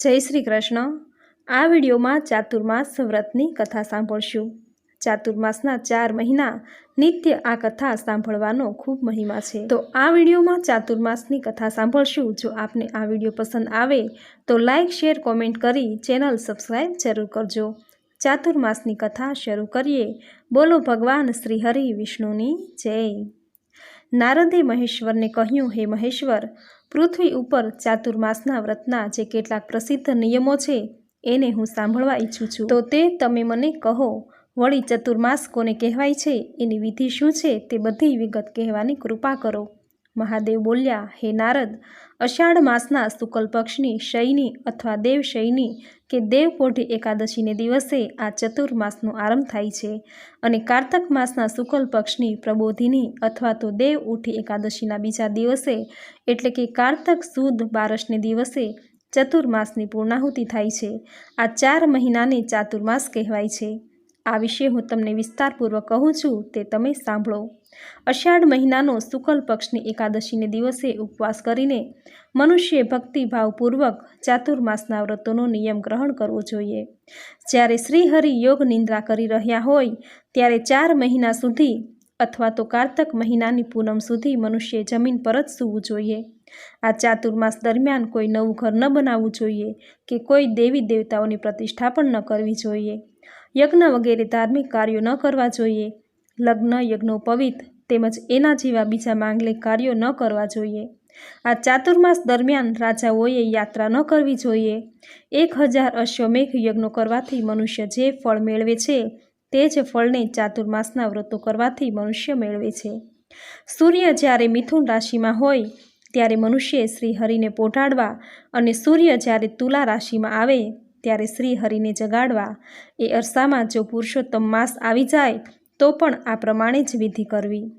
જય શ્રી કૃષ્ણ. આ વિડીયોમાં ચાતુર્માસ વ્રતની કથા સાંભળશું. ચાતુર્માસના ચાર મહિના નિત્ય આ કથા સાંભળવાનો ખૂબ મહિમા છે. તો આ વિડીયોમાં ચાતુર્માસની કથા સાંભળશું. જો આપને આ વીડિયો પસંદ આવે તો લાઇક શેર, કોમેન્ટ કરી ચેનલ સબસ્ક્રાઈબ જરૂર કરજો. ચાતુર્માસની કથા શરૂ કરીએ. બોલો ભગવાન શ્રી હરિ વિષ્ણુની જય. નારદે મહેશ્વરને કહ્યું, હે મહેશ્વર પૃથ્વી ઉપર ચાતુર્માસના વ્રતના જે કેટલાક પ્રસિદ્ધ નિયમો છે, એને હું સાંભળવા ઈચ્છું છું. તો તે તમે મને કહો, વળી ચતુર્માસ કોને કહેવાય છે, એની વિધિ શું છે, તે બધી વિગત કહેવાની કૃપા કરો. મહાદેવ બોલ્યા, હે નારદ અષાઢ માસના શુક્લ પક્ષની શયની અથવા દેવશયની કે દેવપોઢી એકાદશીને દિવસે આ ચતુર્માસનો આરંભ થાય છે અને કારતક માસના શુક્લ પક્ષની પ્રબોધિની અથવા તો દેવ ઉઠી એકાદશીના બીજા દિવસે એટલે કે કારતક સુદ બારસને દિવસે ચતુર્માસની પૂર્ણાહુતિ થાય છે. આ ચાર મહિનાને ચાતુર્માસ કહેવાય છે. આ વિશે હું તમને વિસ્તારપૂર્વક કહું છું, તે તમે સાંભળો. અષાઢ મહિનાનો શુકલ પક્ષની એકાદશીને દિવસે ઉપવાસ કરીને મનુષ્ય ભક્તિભાવપૂર્વક ચાતુર્માસના વ્રતોનો નિયમ ગ્રહણ કરવો જોઈએ. જ્યારે શ્રીહરિ યોગ નિંદ્રા કરી રહ્યા હોય, ત્યારે ચાર મહિના સુધી અથવા તો કારતક મહિનાની પૂનમ સુધી મનુષ્ય જમીન પર જ સૂવું જોઈએ. આ ચાતુર્માસ દરમિયાન કોઈ નવું ઘર ન બનાવવું જોઈએ કે કોઈ દેવી દેવતાઓની પ્રતિષ્ઠા પણ ન કરવી જોઈએ. યજ્ઞ વગેરે ધાર્મિક કાર્યો ન કરવા જોઈએ. લગ્ન યજ્ઞોપવિત તેમજ એના જેવા બીજા માંગલિક કાર્યો ન કરવા જોઈએ. આ ચાતુર્માસ દરમિયાન રાજાઓએ યાત્રા ન કરવી જોઈએ. એક હજાર અશ્વમેઘ યજ્ઞો કરવાથી મનુષ્ય જે ફળ મેળવે છે, તે જ ફળને ચાતુર્માસના વ્રતો કરવાથી મનુષ્ય મેળવે છે. સૂર્ય જ્યારે મિથુન રાશિમાં હોય, ત્યારે મનુષ્ય શ્રી હરિને પોઢાડવા અને સૂર્ય જ્યારે તુલા રાશિમાં આવે ત્યારે શ્રી હરિને જગાડવા, એ અરસામાં જો પુરુષોત્તમ માસ આવી જાય, તો પણ આ પ્રમાણે જ વિધિ કરવી.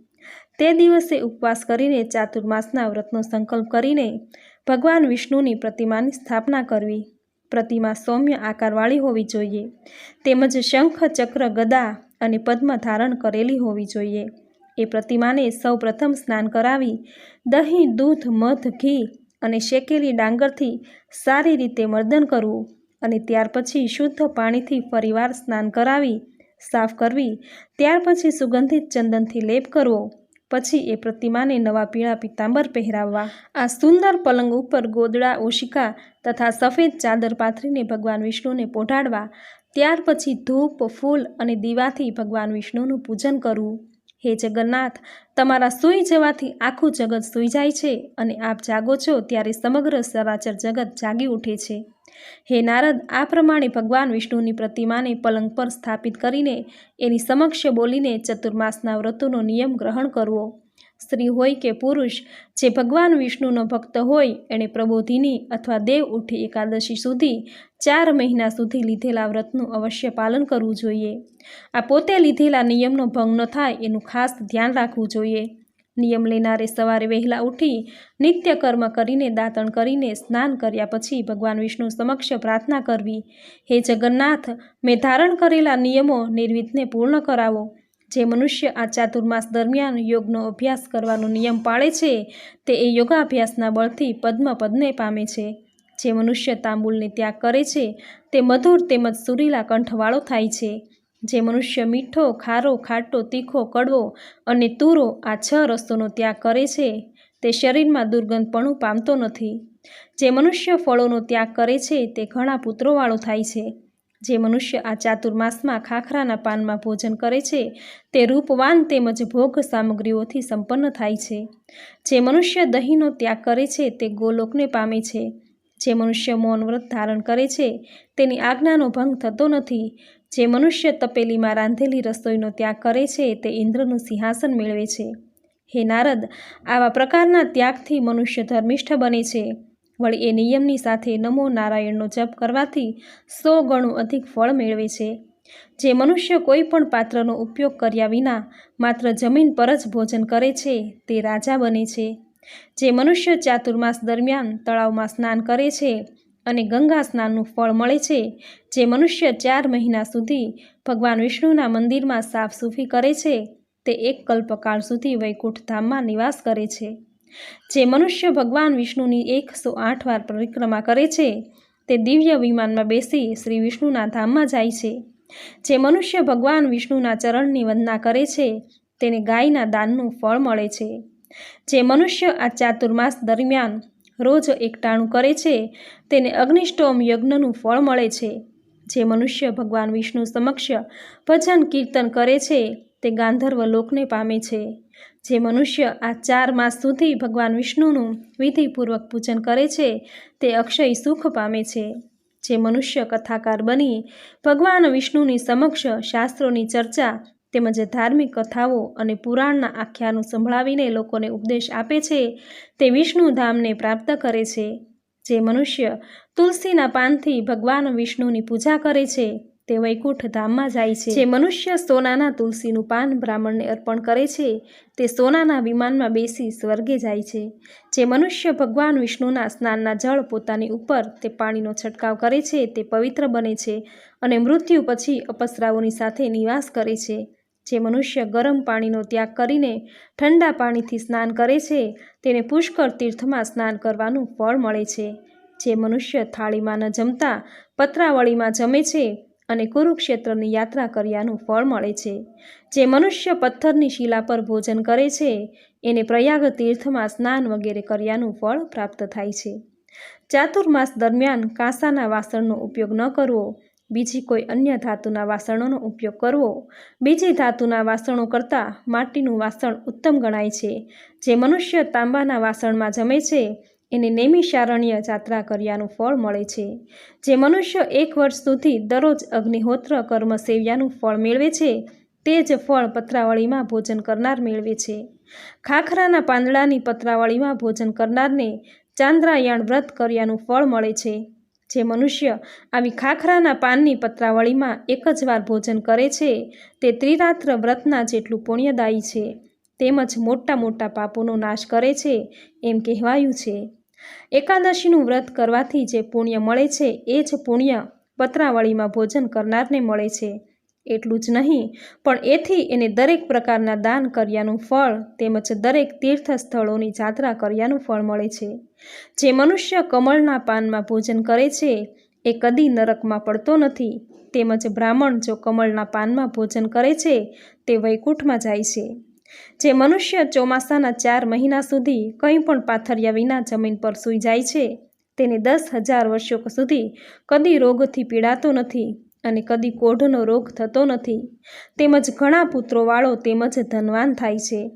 તે દિવસે ઉપવાસ કરીને ચાતુર્માસના વ્રતનો સંકલ્પ કરીને ભગવાન વિષ્ણુની પ્રતિમાની સ્થાપના કરવી. પ્રતિમા સૌમ્ય આકારવાળી હોવી જોઈએ. તેમજ શંખ ચક્ર ગદા અને પદ્મ ધારણ કરેલી હોવી જોઈએ. એ પ્રતિમાને સૌ પ્રથમ સ્નાન કરાવી, દહીં, દૂધ, મધ, ઘી અને શેકેલી ડાંગરથી સારી રીતે મર્દન કરવું. અને ત્યાર પછી શુદ્ધ પાણીથી ફરીવાર સ્નાન કરાવી, સાફ કરવી, ત્યાર પછી સુગંધિત ચંદનથી લેપ કરવો, પછી એ પ્રતિમાને નવા પીળા પિત્તાંબર પહેરાવવા. આ સુંદર પલંગ ઉપર ગોદડા, ઓશિકા તથા સફેદ ચાદર પાથરીને ભગવાન વિષ્ણુને પોઢાડવા, ત્યાર પછી ધૂપ, ફૂલ અને દીવાથી ભગવાન વિષ્ણુનું પૂજન કરવું. હે જગન્નાથ, તમારા સૂઈ જવાથી આખું જગત સૂઈ જાય છે અને આપ જાગો છો ત્યારે સમગ્ર સરાચર જગત જાગી ઉઠે છે. હે નારદ, આ પ્રમાણે ભગવાન વિષ્ણુની પ્રતિમાને પલંગ પર સ્થાપિત કરીને એની સમક્ષ બોલીને ચતુર્માસના વ્રતોનો નિયમ ગ્રહણ કરવો. સ્ત્રી હોય કે પુરુષ, જે ભગવાન વિષ્ણુનો ભક્ત હોય, એણે પ્રબોધિની અથવા દેવ ઉઠી એકાદશી સુધી ચાર મહિના સુધી લીધેલા વ્રતનું અવશ્ય પાલન કરવું જોઈએ. આ પોતે લીધેલા નિયમનો ભંગ ન થાય, એનું ખાસ ધ્યાન રાખવું જોઈએ. નિયમ લેનારે સવારે વહેલા ઉઠી નિત્ય કર્મ કરીને, દાંતણ કરીને, સ્નાન કર્યા પછી ભગવાન વિષ્ણુ સમક્ષ પ્રાર્થના કરવી. હે જગન્નાથ, મેં ધારણ કરેલા નિયમો નિર્વિધને પૂર્ણ કરાવો. જે મનુષ્ય આ ચાતુર્માસ દરમિયાન યોગનો અભ્યાસ કરવાનો નિયમ પાળે છે, તે એ યોગાભ્યાસના બળથી પદ્મ પદને પામે છે. જે મનુષ્ય તાંબુલને ત્યાગ કરે છે, તે મધુર તેમજ સુરીલા કંઠવાળો થાય છે. જે મનુષ્ય મીઠો, ખારો, ખાટો, તીખો, કડવો અને તુરો આ છ રસોનો ત્યાગ કરે છે, તે શરીરમાં દુર્ગંધપણું પામતો નથી. જે મનુષ્ય ફળોનો ત્યાગ કરે છે, તે ઘણા પુત્રોવાળો થાય છે. જે મનુષ્ય આ ચાતુર્માસમાં ખાખરાના પાનમાં ભોજન કરે છે, તે રૂપવાન તેમજ ભોગ સામગ્રીઓથી સંપન્ન થાય છે. જે મનુષ્ય દહીંનો ત્યાગ કરે છે, તે ગોલોકને પામે છે. જે મનુષ્ય મૌન વ્રત ધારણ કરે છે, તેની આજ્ઞાનો ભંગ થતો નથી. જે મનુષ્ય તપેલીમાં રાંધેલી રસોઈનો ત્યાગ કરે છે, તે ઇન્દ્રનું સિંહાસન મેળવે છે. હે નારદ, આવા પ્રકારના ત્યાગથી મનુષ્ય ધર્મિષ્ઠ બને છે. વળી એ નિયમની સાથે નમો નારાયણનો જપ કરવાથી સો ગણું અધિક ફળ મેળવે છે. જે મનુષ્ય કોઈ પણ પાત્રનો ઉપયોગ કર્યા વિના માત્ર જમીન પર જ ભોજન કરે છે, તે રાજા બને છે. જે મનુષ્ય ચાતુર્માસ દરમિયાન તળાવમાં સ્નાન કરે છે અને ગંગા સ્નાનનું ફળ મળે છે, જે મનુષ્ય ચાર મહિના સુધી ભગવાન વિષ્ણુના મંદિરમાં સાફ સૂફી કરે છે, તે એક કલ્પકાળ સુધી વૈકુંઠ ધામમાં નિવાસ કરે છે. જે મનુષ્ય ભગવાન વિષ્ણુની એકસો આઠ વાર પરિક્રમા કરે છે, તે દિવ્ય વિમાનમાં બેસી શ્રી વિષ્ણુના ધામમાં જાય છે. જે મનુષ્ય ભગવાન વિષ્ણુના ચરણની વંદના કરે છે, તેને ગાયના દાનનું ફળ મળે છે. જે મનુષ્ય આ ચાતુર્માસ દરમિયાન રોજ એકટાણું કરે છે, તેને અગ્નિષ્ટોમ યજ્ઞનું ફળ મળે છે. જે મનુષ્ય ભગવાન વિષ્ણુ સમક્ષ ભજન કીર્તન કરે છે, તે ગાંધર્વ લોકને પામે છે. જે મનુષ્ય આ ચાર માસ સુધી ભગવાન વિષ્ણુનું વિધિપૂર્વક પૂજન કરે છે, તે અક્ષય સુખ પામે છે. જે મનુષ્ય કથાકાર બની ભગવાન વિષ્ણુની સમક્ષ શાસ્ત્રોની ચર્ચા તેમજ ધાર્મિક કથાઓ અને પુરાણના આખ્યાનો સંભળાવીને લોકોને ઉપદેશ આપે છે, તે વિષ્ણુધામને પ્રાપ્ત કરે છે. જે મનુષ્ય તુલસીના પાનથી ભગવાન વિષ્ણુની પૂજા કરે છે, તે વૈકુંઠ ધામમાં જાય છે. જે મનુષ્ય સોનાના તુલસીનું પાન બ્રાહ્મણને અર્પણ કરે છે, તે સોનાના વિમાનમાં બેસી સ્વર્ગે જાય છે. જે મનુષ્ય ભગવાન વિષ્ણુના સ્નાનના જળ પોતાની ઉપર તે પાણીનો છંટકાવ કરે છે, તે પવિત્ર બને છે અને મૃત્યુ પછી અપસરાઓની સાથે નિવાસ કરે છે. જે મનુષ્ય ગરમ પાણીનો ત્યાગ કરીને ઠંડા પાણીથી સ્નાન કરે છે, તેને પુષ્કળ તીર્થમાં સ્નાન કરવાનું ફળ મળે છે. જે મનુષ્ય થાળીમાં ન જમતા, પત્રાવળીમાં જમે છે અને કુરુક્ષેત્રની યાત્રા કર્યાનું ફળ મળે છે. જે મનુષ્ય પથ્થરની શિલા પર ભોજન કરે છે, એને પ્રયાગ તીર્થમાં સ્નાન વગેરે કર્યાનું ફળ પ્રાપ્ત થાય છે. ચાતુર્માસ દરમિયાન કાંસાના વાસણનો ઉપયોગ ન કરવો બીજી કોઈ અન્ય ધાતુના વાસણોનો ઉપયોગ કરવો. બીજી ધાતુના વાસણો કરતાં માટીનું વાસણ ઉત્તમ ગણાય છે. જે મનુષ્ય તાંબાના વાસણમાં જમે છે, એને નેમિશારણ્ય જાત્રા કર્યાનું ફળ મળે છે. જે મનુષ્ય એક વર્ષ સુધી દરરોજ અગ્નિહોત્ર કર્મ સેવ્યાનું ફળ મેળવે છે, તે જ ફળ પત્રાવળીમાં ભોજન કરનાર મેળવે છે. ખાખરાના પાંદડાની પત્રાવળીમાં ભોજન કરનારને ચાંદ્રાયણ વ્રત કર્યાનું ફળ મળે છે. જે મનુષ્ય આવી ખાખરાના પાનની પત્રાવળીમાં એક જ વાર ભોજન કરે છે, તે ત્રિરાત્ર વ્રતના જેટલું પુણ્યદાયી છે, તેમજ મોટા મોટા પાપોનો નાશ કરે છે એમ કહેવાયું છે. એકાદશીનું વ્રત કરવાથી જે પુણ્ય મળે છે, એ જ પુણ્ય પત્રાવળીમાં ભોજન કરનારને મળે છે. એટલું જ નહીં, પણ એથી એને દરેક પ્રકારના દાન કર્યાનું ફળ તેમજ દરેક તીર્થ સ્થળોની જાત્રા કર્યાનું ફળ મળે છે. જે મનુષ્ય કમળના પાનમાં ભોજન કરે છે, એ કદી નરકમાં પડતો નથી. તેમજ બ્રાહ્મણ જો કમળના પાનમાં ભોજન કરે છે, તે વૈકુંઠમાં જાય છે. જે મનુષ્ય ચોમાસાના ચાર મહિના સુધી કંઈ પણ પાથર્યા વિના જમીન પર સૂઈ જાય છે, તેને દસ હજાર વર્ષો સુધી કદી રોગથી પીડાતો નથી. અને કદી કોઢનો રોગ થતો નથી. તેમજ ઘણા પુત્રોવાળો તેમજ ધનવાન થાય છે.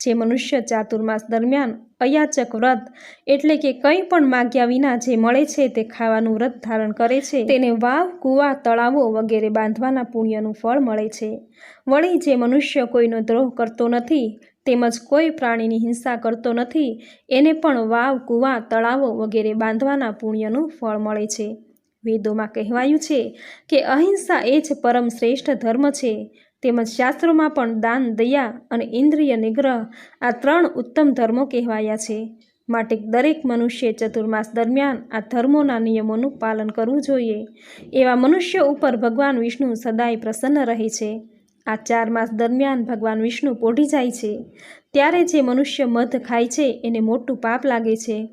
જે મનુષ્ય ચાતુર્માસ દરમિયાન અયાચક વ્રત એટલે કે કંઈ પણ માગ્યા વિના જે મળે છે તે ખાવાનું વ્રત ધારણ કરે છે. તેને વાવ, કૂવા, તળાવો વગેરે બાંધવાના પુણ્યનું ફળ મળે છે. વળી જે મનુષ્ય કોઈનો દ્રોહ કરતો નથી, તેમજ કોઈ પ્રાણીની હિંસા કરતો નથી, એને પણ વાવ, કૂવા, તળાવો વગેરે બાંધવાના પુણ્યનું ફળ મળે છે. વેદોમાં કહેવાયું છે કે અહિંસા એ જ પરમ શ્રેષ્ઠ ધર્મ છે. તેમજ શાસ્ત્રોમાં પણ દાન, દયા અને ઇન્દ્રિય નિગ્રહ આ ત્રણ ઉત્તમ ધર્મો કહેવાયા છે. માટે દરેક મનુષ્ય ચતુર્માસ દરમિયાન આ ધર્મોના નિયમોનું પાલન કરવું જોઈએ. એવા મનુષ્ય ઉપર ભગવાન વિષ્ણુ સદાય પ્રસન્ન રહે છે. આ ચાર માસ દરમિયાન ભગવાન વિષ્ણુ પોઢી જાય છે. ત્યારે જે મનુષ્ય મધ ખાય છે, એને મોટું પાપ લાગે છે.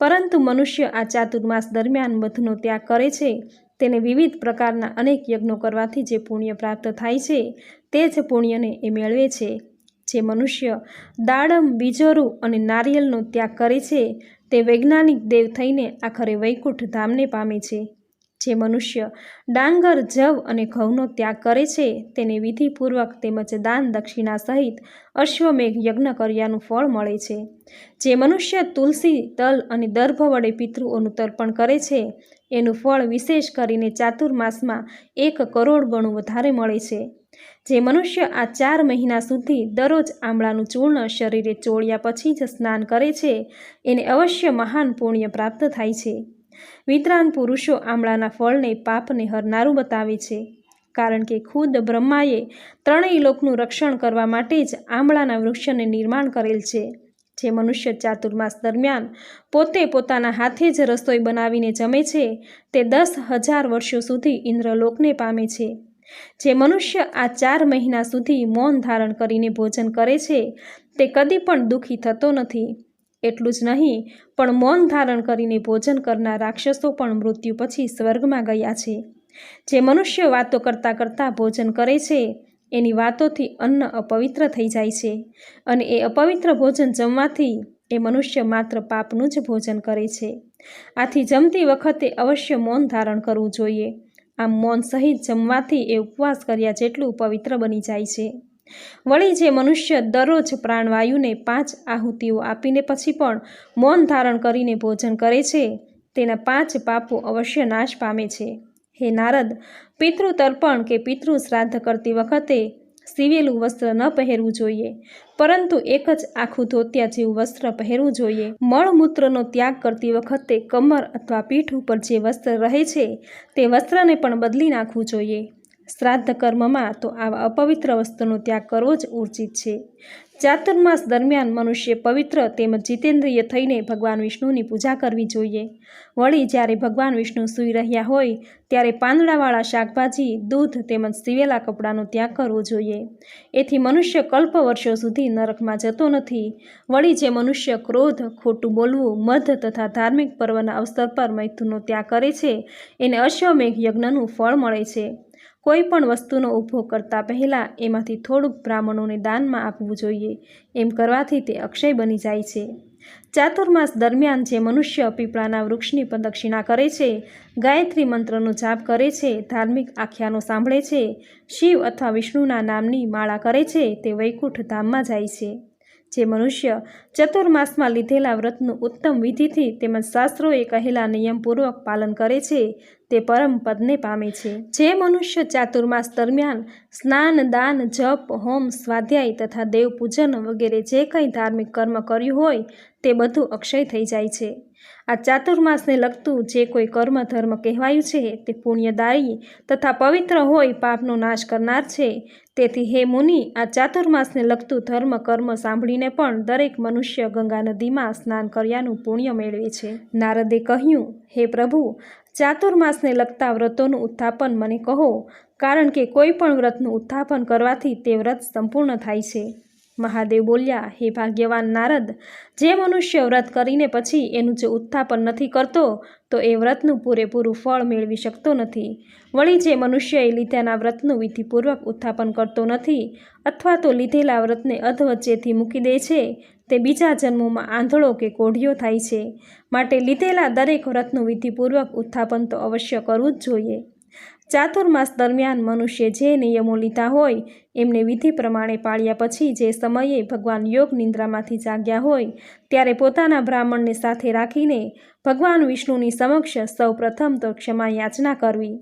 પરંતુ મનુષ્ય આ ચાતુર્માસ દરમિયાન મધનો ત્યાગ કરે છે. તેને વિવિધ પ્રકારના અનેક યજ્ઞો કરવાથી જે પુણ્ય પ્રાપ્ત થાય છે, તે જ પુણ્યને એ મેળવે છે. જે મનુષ્ય દાડમ, બીજોરું અને નારિયેલનો ત્યાગ કરે છે, તે વૈજ્ઞાનિક દેવ થઈને આખરે વૈકુંઠ ધામને પામે છે. જે મનુષ્ય ડાંગર, જવ અને ઘઉંનો ત્યાગ કરે છે, તેને વિધિપૂર્વક તેમજ દાન દક્ષિણા સહિત અશ્વમેઘ યજ્ઞ કર્યાનું ફળ મળે છે. જે મનુષ્ય તુલસી, તલ અને દર્ભ વડે પિતૃઓનું તર્પણ કરે છે, એનું ફળ વિશેષ કરીને ચાતુર્માસમાં એક કરોડ ગણું વધારે મળે છે. જે મનુષ્ય આ ચાર મહિના સુધી દરરોજ આમળાનું ચૂર્ણ શરીરે ચોળ્યા પછી જ સ્નાન કરે છે, એને અવશ્ય મહાન પુણ્ય પ્રાપ્ત થાય છે. વિદ્વાન પુરુષો આમળાના ફળને પાપને હરનારું બતાવે છે, કારણ કે ખુદ બ્રહ્માએ ત્રણેય લોકનું રક્ષણ કરવા માટે જ આમળાના વૃક્ષને નિર્માણ કરેલ છે, જે મનુષ્ય ચાતુર્માસ દરમિયાન પોતે પોતાના હાથે જ રસોઈ બનાવીને જમે છે, તે દસ હજાર વર્ષો સુધી ઇન્દ્રલોકને પામે છે. જે મનુષ્ય આ ચાર મહિના સુધી મૌન ધારણ કરીને ભોજન કરે છે, તે કદી પણ દુઃખી થતો નથી. એટલું જ નહીં, પણ મૌન ધારણ કરીને ભોજન કરનાર રાક્ષસો પણ મૃત્યુ પછી સ્વર્ગમાં ગયા છે. જે મનુષ્ય વાતો કરતાં કરતાં ભોજન કરે છે, એની વાતોથી અન્ન અપવિત્ર થઈ જાય છે અને એ અપવિત્ર ભોજન જમવાથી એ મનુષ્ય માત્ર પાપનું જ ભોજન કરે છે. આથી જમતી વખતે અવશ્ય મૌન ધારણ કરવું જોઈએ. આમ મૌન સહિત જમવાથી એ ઉપવાસ કર્યા જેટલું પવિત્ર બની જાય છે. વળી જે મનુષ્ય દરરોજ પ્રાણવાયુને પાંચ આહુતિઓ આપીને પછી પણ મૌન ધારણ કરીને ભોજન કરે છે, તેના પાંચ પાપો અવશ્ય નાશ પામે છે. હે નારદ પિતૃ તર્પણ કે પિતૃ શ્રાદ્ધ કરતી વખતે સીવેલું વસ્ત્ર ન પહેરવું જોઈએ, પરંતુ એક જ આખું ધોતિયા જેવું વસ્ત્ર પહેરવું જોઈએ. મળમૂત્રનો ત્યાગ કરતી વખતે કમર અથવા પીઠ ઉપર જે વસ્ત્ર રહે છે, તે વસ્ત્રને પણ બદલી નાખવું જોઈએ. શ્રાદ્ધ કર્મમાં તો આવા અપવિત્ર વસ્તુનો ત્યાગ કરવો જ ઉચિત છે. ચાતુર્માસ દરમિયાન મનુષ્ય પવિત્ર તેમજ જીતેન્દ્રિય થઈને ભગવાન વિષ્ણુની પૂજા કરવી જોઈએ. વળી જ્યારે ભગવાન વિષ્ણુ સૂઈ રહ્યા હોય, ત્યારે પાંદડાવાળા શાકભાજી, દૂધ તેમજ સીવેલા કપડાનો ત્યાગ કરવો જોઈએ. એથી મનુષ્ય કલ્પ વર્ષો સુધી નરકમાં જતો નથી. વળી જે મનુષ્ય ક્રોધ, ખોટું બોલવું, મધ તથા ધાર્મિક પર્વના અવસર પર મૈથુનનો ત્યાગ કરે છે, એને અશ્વમેઘ યજ્ઞનું ફળ મળે છે. કોઈ પણ વસ્તુનો ઉપયોગ કરતાં પહેલાં એમાંથી થોડુંક બ્રાહ્મણોને દાનમાં આપવું જોઈએ. એમ કરવાથી તે અક્ષય બની જાય છે. ચાતુર્માસ દરમિયાન જે મનુષ્ય પીપળાના વૃક્ષની પ્રદક્ષિણા કરે છે, ગાયત્રી મંત્રનો જાપ કરે છે, ધાર્મિક આખ્યાનો સાંભળે છે, શિવ અથવા વિષ્ણુના નામની માળા કરે છે, તે વૈકુંઠ ધામમાં જાય છે. જે મનુષ્ય ચતુર્માસમાં લીધેલા વ્રતનું ઉત્તમ વિધિથી તેમજ શાસ્ત્રોએ કહેલા નિયમપૂર્વક પાલન કરે છે, તે પરમ પદને પામે છે. જે મનુષ્ય ચાતુર્માસ દરમિયાન સ્નાન, દાન, જપ, હોમ, સ્વાધ્યાય તથા દેવપૂજન વગેરે જે કંઈ ધાર્મિક કર્મ કર્યું હોય, તે બધું અક્ષય થઈ જાય છે. આ ચાતુર્માસને લગતું જે કોઈ કર્મ ધર્મ કહેવાયું છે તે પુણ્યદાયી તથા પવિત્ર હોય પાપનો નાશ કરનાર છે. તેથી હે મુનિ, આ ચાતુર્માસને લગતું ધર્મ કર્મ સાંભળીને પણ દરેક મનુષ્ય ગંગા નદીમાં સ્નાન કર્યાનું પુણ્ય મેળવે છે. નારદે કહ્યું, હે પ્રભુ, ચાતુર્માસને લગતા વ્રતોનું ઉત્થાપન મને કહો, કારણ કે કોઈ પણ વ્રતનું ઉત્થાપન કરવાથી તે વ્રત સંપૂર્ણ થાય છે. મહાદેવ બોલ્યા, હે ભાગ્યવાન નારદ, જે મનુષ્ય વ્રત કરીને પછી એનું જે ઉત્થાપન નથી કરતો, તો એ વ્રતનું પૂરેપૂરું ફળ મેળવી શકતો નથી. વળી જે મનુષ્ય એ લીધેલા વ્રતનું વિધિપૂર્વક ઉત્થાપન કરતો નથી, અથવા તો લીધેલા વ્રતને અધવચ્ચેથી મૂકી દે છે, તે બીજા જન્મોમાં આંધળો કે કોઢિયો થાય છે. માટે લીધેલા દરેક વ્રતનું વિધિપૂર્વક ઉત્થાપન તો અવશ્ય કરવું જ જોઈએ. ચાતુર્માસ દરમિયાન મનુષ્ય જે નિયમો લીધા હોય, એમને વિધિ પ્રમાણે પાળ્યા પછી જે સમયે ભગવાન યોગ નિંદ્રામાંથી જાગ્યા હોય, ત્યારે પોતાના બ્રાહ્મણને સાથે રાખીને ભગવાન વિષ્ણુની સમક્ષ સૌ પ્રથમ તો ક્ષમા યાચના કરવી.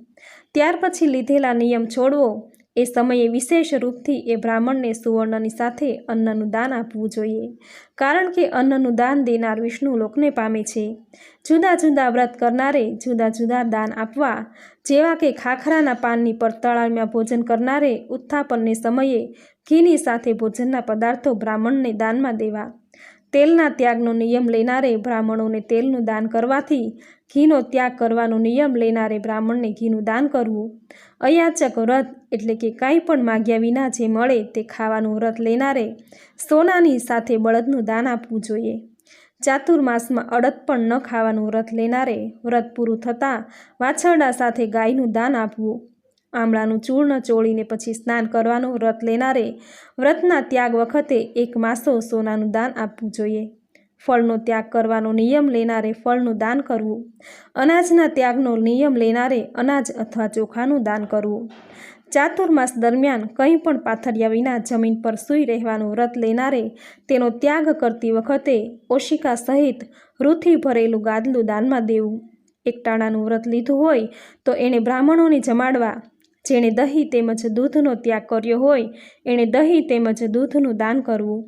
ત્યાર પછી લીધેલા નિયમ છોડવો એ સમયે વિશેષ રૂપથી એ બ્રાહ્મણને સુવર્ણની સાથે અન્નનું દાન આપવું જોઈએ. કારણ કે અન્નનું દાન દેનાર વિષ્ણુ લોકને પામે છે. જુદા જુદા વ્રત કરનારે જુદા જુદા દાન આપવા, જેવા કે ખાખરાના પાનની પર તળાવમાં ભોજન કરનારે ઉત્થાપનને સમયે ઘીની સાથે ભોજનના પદાર્થો બ્રાહ્મણને દાનમાં દેવા. તેલના ત્યાગનો નિયમ લેનારે બ્રાહ્મણોને તેલનું દાન કરવાથી ઘીનો ત્યાગ કરવાનો નિયમ લેનારે બ્રાહ્મણને ઘીનું દાન કરવું. અયાચક વ્રત એટલે કે કાંઈ પણ માગ્યા વિના જે મળે તે ખાવાનું વ્રત લેનારે સોનાની સાથે બળદનું દાન આપવું જોઈએ. ચાતુર્માસમાં અડદ પણ ન ખાવાનું વ્રત લેનારે વ્રત પૂરું થતાં વાછરડા સાથે ગાયનું દાન આપવું. આમળાનું ચૂર્ણ ચોળીને પછી સ્નાન કરવાનું વ્રત લેનારે વ્રતના ત્યાગ વખતે એક માસો સોનાનું દાન આપવું જોઈએ. ફળનો ત્યાગ કરવાનો નિયમ લેનારે ફળનું દાન કરવું. અનાજના ત્યાગનો નિયમ લેનારે અનાજ અથવા ચોખાનું દાન કરવું. ચાતુર્માસ દરમિયાન કંઈ પણ પાથર્યા વિના જમીન પર સૂઈ રહેવાનું વ્રત લેનારે તેનો ત્યાગ કરતી વખતે ઓશિકા સહિત રૂથી ભરેલું ગાદલું દાનમાં દેવું. એકટાણાનું વ્રત લીધું હોય તો એણે બ્રાહ્મણોને જમાડવા જેણે દહીં તેમજ દૂધનો ત્યાગ કર્યો હોય, એણે દહીં તેમજ દૂધનું દાન કરવું.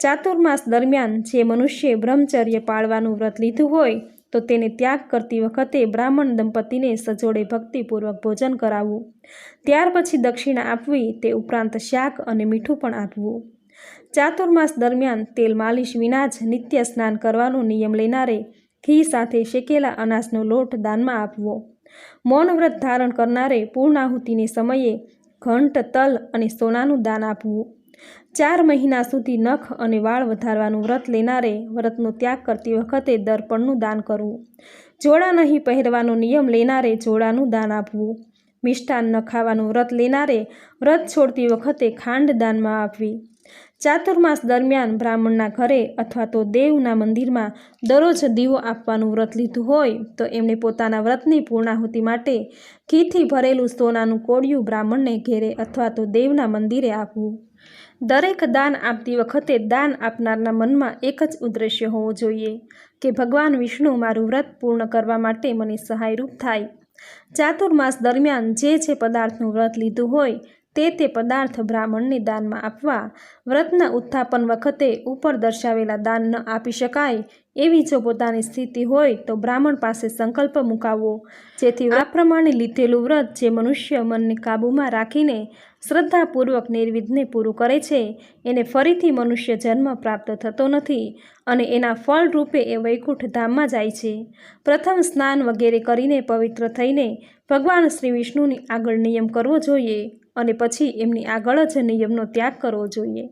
ચાતુર્માસ દરમિયાન જે મનુષ્યે બ્રહ્મચર્ય પાળવાનું વ્રત લીધું હોય, તો તેને ત્યાગ કરતી વખતે બ્રાહ્મણ દંપતીને સજોડે ભક્તિપૂર્વક ભોજન કરાવવું. ત્યાર પછી દક્ષિણા આપવી, તે ઉપરાંત શાક અને મીઠું પણ આપવું. ચાતુર્માસ દરમિયાન તેલ માલિશ વિના જ નિત્ય સ્નાન કરવાનો નિયમ લેનારે ઘી સાથે શેકેલા અનાજનો લોટ દાનમાં આપવો. મૌન વ્રત ધારણ કરનારે પૂર્ણાહુતિને સમયે ઘંટ, તલ અને સોનાનું દાન આપવું. ચાર મહિના સુધી નખ અને વાળ વધારવાનું વ્રત લેનારે વ્રતનો ત્યાગ કરતી વખતે દર્પણનું દાન કરવું. જોડા નહીં પહેરવાનો નિયમ લેનારે જોડાનું દાન આપવું. મિષ્ટાન ન ખાવાનું વ્રત લેનારે વ્રત છોડતી વખતે ખાંડ દાનમાં આપવી. ચાતુર્માસ દરમિયાન બ્રાહ્મણના ઘરે અથવા તો દેવના મંદિરમાં દરરોજ દીવો આપવાનું વ્રત લીધું હોય, તો એમણે પોતાના વ્રતની પૂર્ણાહુતિ માટે ઘીથી ભરેલું સોનાનું કોડિયું બ્રાહ્મણને ઘેરે અથવા તો દેવના મંદિરે આપવું. દરેક દાન આપતી વખતે દાન આપનારના મનમાં એક જ ઉદ્દેશ્ય હોવો જોઈએ, કે ભગવાન વિષ્ણુ મારું વ્રત પૂર્ણ કરવા માટે મને સહાયરૂપ થાય. ચાતુર્માસ દરમિયાન જે જે પદાર્થનું વ્રત લીધું હોય તે તે પદાર્થ બ્રાહ્મણને દાનમાં આપવા, વ્રતના ઉત્થાપન વખતે ઉપર દર્શાવેલા દાન ન આપી શકાય એવી જો પોતાની સ્થિતિ હોય તો બ્રાહ્મણ પાસે સંકલ્પ મુકાવવો. જેથી આ પ્રમાણે લીધેલું વ્રત જે મનુષ્ય મનને કાબૂમાં રાખીને શ્રદ્ધાપૂર્વક નિર્વિઘ્ને પૂરું કરે છે, એને ફરીથી મનુષ્ય જન્મ પ્રાપ્ત થતો નથી અને એના ફળ રૂપે એ વૈકુંઠ ધામમાં જાય છે. પ્રથમ સ્નાન વગેરે કરીને પવિત્ર થઈને ભગવાન શ્રી વિષ્ણુની આગળ નિયમ કરવો જોઈએ. અને પછી એમની આગળ જ નિયમનો ત્યાગ કરવો જોઈએ.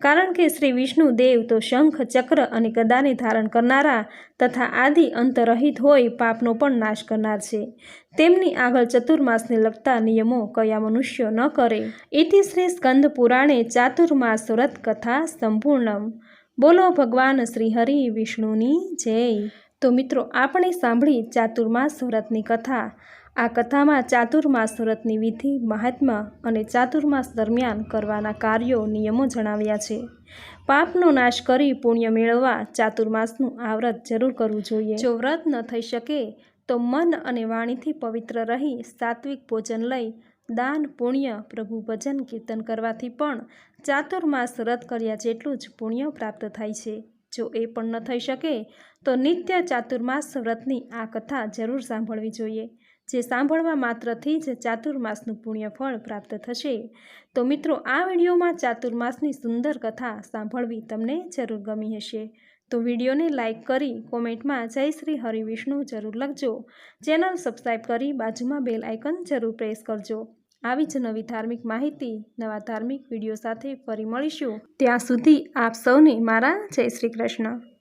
કારણ કે શ્રી વિષ્ણુ દેવ તો શંખ, ચક્ર અને ગદાને ધારણ કરનારા તથા આદિ અંતરહિત હોય પાપનો પણ નાશ કરનાર છે. તેમની આગળ ચતુર્માસને લગતા નિયમો કયા મનુષ્યો ન કરે. ઇતિ શ્રી સ્કંદ પુરાણે ચાતુર્માસ વ્રત કથા સંપૂર્ણમ. બોલો ભગવાન શ્રી હરિ વિષ્ણુની જય. તો મિત્રો, આપણે સાંભળી ચાતુર્માસ વ્રતની કથા. આ કથામાં ચાતુર્માસ વ્રતની વિધિ મહાત્મા અને ચાતુર્માસ દરમિયાન કરવાના કાર્યો નિયમો જણાવ્યા છે. પાપનો નાશ કરી પુણ્ય મેળવવા ચાતુર્માસનું આ વ્રત જરૂર કરવું જોઈએ. જો વ્રત ન થઈ શકે, તો મન અને વાણીથી પવિત્ર રહી સાત્વિક ભોજન લઈ દાન, પુણ્ય, પ્રભુ ભજન, કીર્તન કરવાથી પણ ચાતુર્માસ વ્રત કર્યા જેટલું જ પુણ્ય પ્રાપ્ત થાય છે. જો એ પણ ન થઈ શકે, તો નિત્ય ચાતુર્માસ વ્રતની આ કથા જરૂર સાંભળવી જોઈએ. જે સાંભળવા માત્રથી જ ચાતુર્માસનું પુણ્યફળ પ્રાપ્ત થશે. તો મિત્રો, આ વિડીયોમાં ચાતુર્માસની સુંદર કથા સાંભળવી તમને જરૂર ગમી હશે. તો વિડીયોને લાઇક કરી કોમેન્ટમાં જય શ્રી હરિવિષ્ણુ જરૂર લખજો. ચેનલ સબસ્ક્રાઈબ કરી બાજુમાં બેલ આઇકન જરૂર પ્રેસ કરજો. આવી જ નવી ધાર્મિક માહિતી, નવા ધાર્મિક વીડિયો સાથે ફરી મળીશું. ત્યાં સુધી આપ સૌને મારા જય શ્રી કૃષ્ણ.